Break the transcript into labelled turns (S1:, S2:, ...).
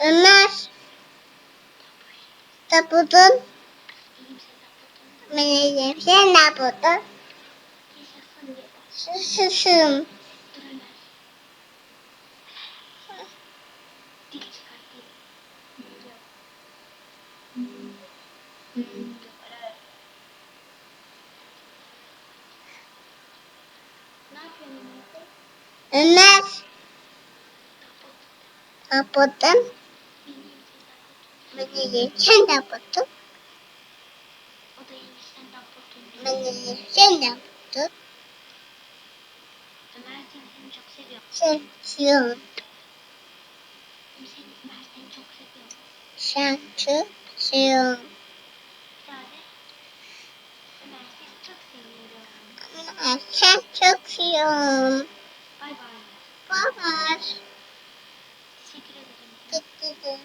S1: Ömer. Tapudun.
S2: İyiyim sen yaptın.
S1: Ben iyiyim. Sen
S2: sen
S1: ne yaptın?
S2: O da sen ne yaptın?
S1: Ben iyiyim sen ne
S2: yaptın? Çok seviyorum.
S1: Sen
S2: çok seviyorum.
S1: Sen çok seviyorum. Sen çok seviyorum.
S2: Bay bay.
S1: Bay bay.
S2: Teşekkür ederim.
S1: Teşekkür ederim.